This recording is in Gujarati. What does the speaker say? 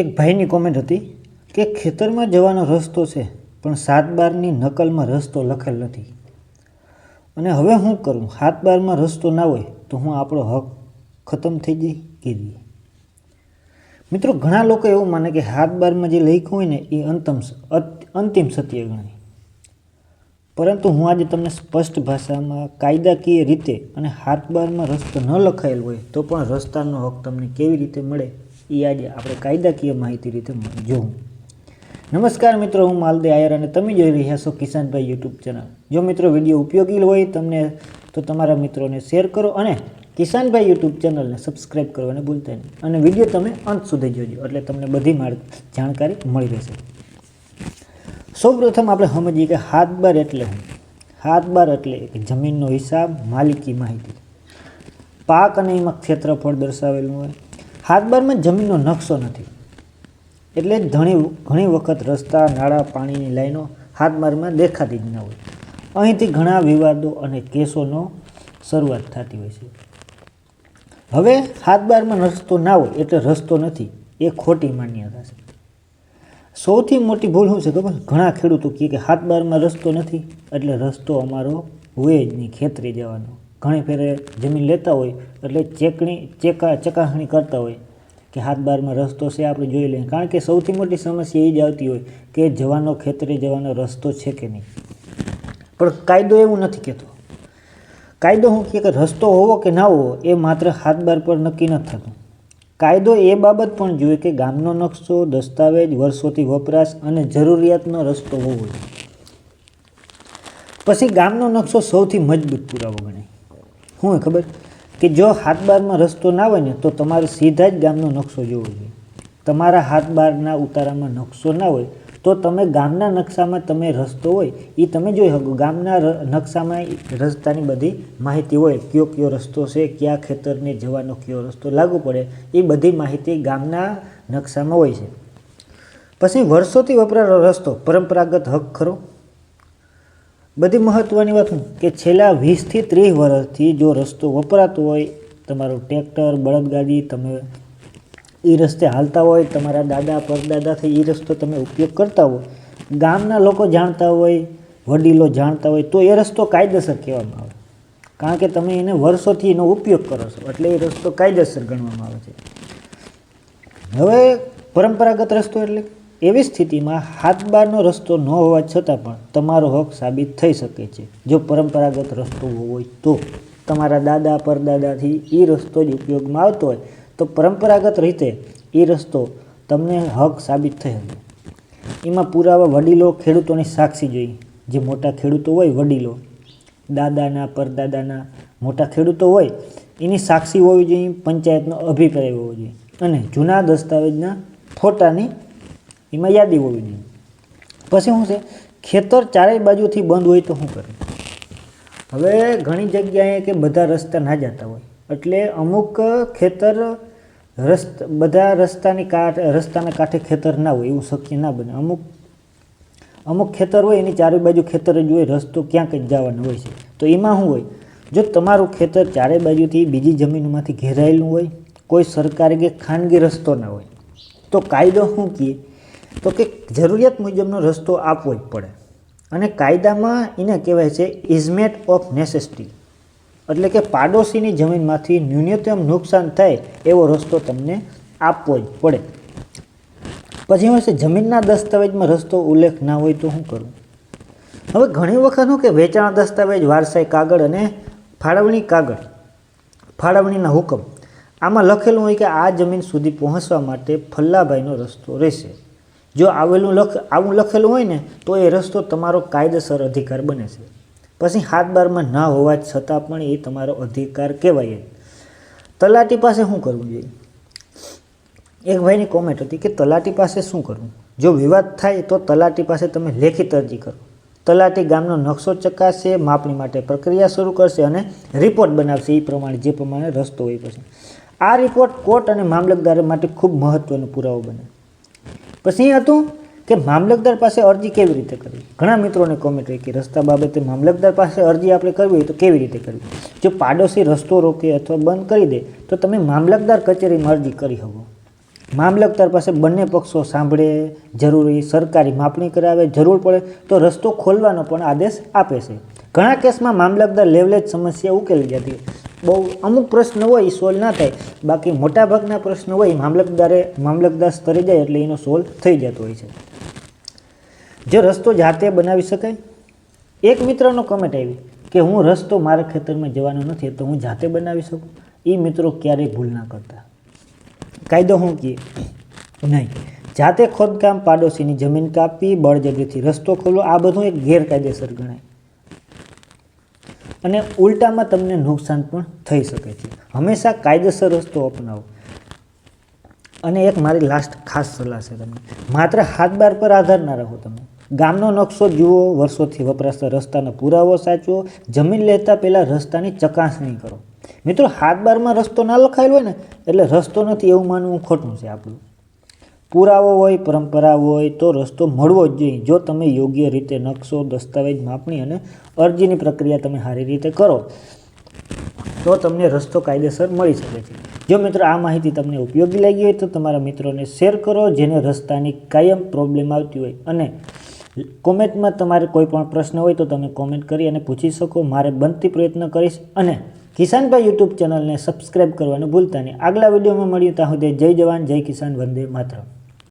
એક ભાઈની કોમેન્ટ હતી કે ખેતરમાં જવાનો રસ્તો છે, પણ સાત બારની નકલમાં રસ્તો લખેલ નથી. અને હવે હું કરું? સાત બારમાં રસ્તો ના હોય તો હું આપણો હક ખતમ થઈ જાય કે મિત્રો, ઘણા લોકો એવું માને કે હાથ બારમાં જે લખ્યું હોય ને, એ અંતમ અંતિમ સત્ય ગણાય. પરંતુ હું આજે તમને સ્પષ્ટ ભાષામાં કાયદાકીય રીતે અને હાથ બારમાં રસ્તો ન લખાયેલ હોય તો પણ રસ્તાનો હક તમને કેવી રીતે મળે એ આજે આપણે કાયદાકીય માહિતી રીતે જોઉં. નમસ્કાર મિત્રો, હું માલદે આયર અને તમે જોઈ રહ્યા છો કિસાનભાઈ યુટ્યુબ ચેનલ. જો મિત્રો વીડિયો ઉપયોગી હોય તમને તો તમારા મિત્રોને શેર કરો અને કિસાનભાઈ યુટ્યુબ ચેનલને સબસ્ક્રાઈબ કરવાને ભૂલતા નહીં. અને વીડિયો તમે અંત સુધી જોજો, એટલે તમને બધી માળ જાણકારી મળી રહેશે. સૌપ્રથમ આપણે સમજીએ કે હાથ બાર એટલે હાથ બાર એટલે કે જમીનનો હિસાબ, માલિકી માહિતી. પાક અને એમાં ક્ષેત્રફળ દર્શાવેલું હોય. હાથ બારમાં જમીનનો નકશો નથી. એટલે ઘણી ઘણી વખત રસ્તા, નાળા, પાણીની લાઈનો હાથ બારમાં દેખાતી જ ન હોય. અહીંથી ઘણા વિવાદો અને કેસોનો શરૂઆત થતી હોય છે. હવે હાથ બારમાં રસ્તો ના હોય એટલે રસ્તો નથી. એ ખોટી માન્યતા છે. સૌથી મોટી ભૂલ શું છે ખબર? ઘણા ખેડૂતો કહે કે હાથ બારમાં રસ્તો નથી એટલે રસ્તો અમારો હોય જ નહીં, ખેતરે જવાનો ઘણી ફેરે જમીન લેતા હોય એટલે ચેકણી, ચેકા, ચકાસણી કરતા હોય કે હાથ બારમાં રસ્તો છે, આપણે જોઈ લઈએ. કારણ કે સૌથી મોટી સમસ્યા એ જ આવતી હોય કે જવાનો ખેતરે જવાનો રસ્તો છે કે નહીં. પણ કાયદો એવું નથી કહેતો. કાયદો શું કહે કે રસ્તો હોવો કે ના હોવો, એ માત્ર હાથ બાર પર નક્કી નથી થતું. કાયદો એ બાબત પણ જોઈએ કે ગામનો નકશો, દસ્તાવેજ, વર્ષોથી વપરાશ અને જરૂરિયાતનો રસ્તો હોવો જોઈએ. પછી ગામનો નકશો સૌથી મજબૂત પુરાવો ગણાય. શું ખબર? કે જો હાથ બારમાં રસ્તો ના હોય ને, તો તમારે સીધા જ ગામનો નકશો જોવો જોઈએ. તમારા હાથ બારના ઉતારામાં નકશો ના હોય, તો તમે ગામના નકશામાં તમે રસ્તો હોય એ તમે જોઈ શકો. ગામના નકશામાં રસ્તાની બધી માહિતી હોય, કયો કયો રસ્તો છે, કયા ખેતરને જવાનો કયો રસ્તો લાગુ પડે એ બધી માહિતી ગામના નકશામાં હોય છે. પછી વર્ષોથી વપરાયેલો રસ્તો, પરંપરાગત હક ખરો? બધી મહત્ત્વની વાત હું કે છેલ્લા વીસથી ત્રીસ વર્ષથી જો રસ્તો વપરાતો હોય, તમારું ટ્રેક્ટર, બળદગાડી, તમે એ રસ્તે હાલતા હોય, તમારા દાદા, પરદાદાથી એ રસ્તો તમે ઉપયોગ કરતા હોય, ગામના લોકો જાણતા હોય, વડીલો જાણતા હોય, તો એ રસ્તો કાયદેસર કહેવામાં આવે. કારણ કે તમે એને વર્ષોથી એનો ઉપયોગ કરો છો, એટલે એ રસ્તો કાયદેસર ગણવામાં આવે છે. હવે પરંપરાગત રસ્તો એટલે? એવી સ્થિતિમાં હાથ બારનો રસ્તો ન હોવા છતાં પણ તમારો હક સાબિત થઈ શકે છે. જો પરંપરાગત રસ્તો હોય તો તમારા દાદા, પરદાદાથી એ રસ્તો જ ઉપયોગમાં આવતો હોય, તો પરંપરાગત રીતે એ રસ્તો તમને હક સાબિત થઈ શકે. એમાં પુરાવા વડીલો ખેડૂતોની સાક્ષી જોઈ. જે મોટા ખેડૂતો હોય વડીલો, દાદાના, પરદાદાના મોટા ખેડૂતો હોય, એની સાક્ષી હોવી જોઈએ, પંચાયતનો અભિપ્રાય હોવો જોઈએ. અને જૂના દસ્તાવેજના ફોટાની એમાં યાદી હોવી જોઈએ. પછી શું છે? ખેતર ચારેય બાજુથી બંધ હોય તો શું કરે? હવે ઘણી જગ્યાએ કે બધા રસ્તા ના જતા હોય. એટલે અમુક ખેતર રસ્ત, બધા રસ્તાની કાંઠ રસ્તાના કાંઠે ખેતર ના હોય, એવું શક્ય ના બને. અમુક અમુક ખેતર હોય, એની ચારે બાજુ ખેતર જ હોય, રસ્તો ક્યાંક જ જવાનો હોય છે. તો એમાં શું હોય? જો તમારું ખેતર ચારે બાજુથી બીજી જમીનમાંથી ઘેરાયેલું હોય, કોઈ સરકારી કે ખાનગી રસ્તો ના હોય, તો કાયદો શું કહે? તો કે જરૂરિયાત મુજબનો રસ્તો આપવો જ પડે. અને કાયદામાં એને કહેવાય છે ઇઝમેટ ઓફ નેસેસિટી. એટલે કે પાડોશીની જમીનમાંથી ન્યૂનતમ નુકસાન થાય એવો રસ્તો તમને આપવો જ પડે. પછી હવે જમીનના દસ્તાવેજમાં રસ્તો ઉલ્લેખ ના હોય તો શું કરવું હવે ઘણી વખત શું કે વેચાણ દસ્તાવેજ, વારસાઈ કાગળ અને ફાળવણી કાગળ, ફાળવણીના હુકમ, આમાં લખેલું હોય કે આ જમીન સુધી પહોંચવા માટે ફલ્લાભાઈનો રસ્તો રહેશે. જો આવેલું લખ, આવું લખેલું હોય ને, તો એ રસ્તો તમારો કાયદેસર અધિકાર બને છે. પછી હાથ બારમાં ના હોવા છતાં પણ એ તમારો અધિકાર કહેવાય. તલાટી પાસે શું કરવું જોઈએ? એક ભાઈની કોમેન્ટ હતી કે તલાટી પાસે શું કરવું? જો વિવાદ થાય તો તલાટી પાસે તમે લેખિત અરજી કરો. તલાટી ગામનો નકશો ચકાસશે માપણી માટે પ્રક્રિયા શરૂ કરશે અને રિપોર્ટ બનાવશે એ પ્રમાણે, જે પ્રમાણે રસ્તો હોય પછી. આ રિપોર્ટ કોર્ટ અને મામલતદાર માટે ખૂબ મહત્વનો પુરાવો બને. પછી એ હતું કે મામલતદાર પાસે અરજી કેવી રીતે કરવી? ઘણા મિત્રોને કોમેન્ટ રહી કે રસ્તા બાબતે મામલતદાર પાસે અરજી આપણે કરવી હોય તો કેવી રીતે કરવી? જો પાડોશી રસ્તો રોકે અથવા બંધ કરી દે, તો તમે મામલતદાર કચેરીમાં અરજી કરી શકો મામલતદાર પાસે બંને પક્ષો સાંભળે, જરૂરી સરકારી માપણી કરાવે, જરૂર પડે તો રસ્તો ખોલવાનો પણ આદેશ આપે છે. ઘણા કેસમાં મામલતદાર લેવલે જ સમસ્યા ઉકેલી જતી બહુ અમુક પ્રશ્ન હોય એ સોલ્વ ના થાય. બાકી મોટાભાગના પ્રશ્ન હોય એ મામલતદારે મામલતદાર સ્તરે જાય એટલે એનો સોલ્વ થઈ જતો હોય છે. જે રસ્તો જાતે બનાવી શકાય. એક મિત્રનો કમેન્ટ આવી કે હું રસ્તો મારા ખેતરમાં જવાનો નથી, તો હું જાતે બનાવી શકું? એ મિત્રો ક્યારેય ભૂલ ના કરતા. કાયદો શું કહે નહીં. જાતે ખોદકામ, પાડોશીની જમીન કાપી, બળજબરીથી રસ્તો ખોલવો આ બધું એક ગેરકાયદેસર ગણાય. અને ઉલટામાં તમને નુકસાન પણ થઈ શકે છે. હંમેશા કાયદેસર રસ્તો અપનાવો. અને એક મારી લાસ્ટ ખાસ સલાહ છે તમને. માત્ર હાથ બાર પર આધાર ના રાખો તમે. ગામનો નકશો જુઓ, વર્ષોથી વપરાશતા રસ્તાનો પુરાવો સાચવો, જમીન લેતા પહેલાં રસ્તાની ચકાસણી કરો. મિત્રો હાથ બારમાં રસ્તો ના લખાયેલો હોય ને, એટલે રસ્તો નથી એવું માનવું ખોટું છે આપણું. પુરાવો હોય પરંપરા હોય, તો રસ્તો મળવો જ જોઈએ. જો તમે યોગ્ય રીતે નકશો, દસ્તાવેજ માપણી અને અરજીની પ્રક્રિયા તમે સારી રીતે કરો, તો તમને રસ્તો કાયદેસર મળી શકે છે. જો મિત્રો આ માહિતી તમને ઉપયોગી લાગી હોય, તો તમારા મિત્રોને શેર કરો, જેને રસ્તાની કાયમ પ્રોબ્લેમ આવતી હોય. અને કોમેન્ટમાં તમારે કોઈ પણ પ્રશ્ન હોય, તો તમે કોમેન્ટ કરી અને પૂછી શકો. મારે બનતી પ્રયત્ન કરીશ. અને કિસાનભાઈ યુટ્યુબ ચેનલને સબસ્ક્રાઈબ કરવાનું ભૂલતા નહીં. આગલા વિડીયોમાં મળ્યું ત્યાં સુધી જય જવાન, જય કિસાન, વંદે માતરમ.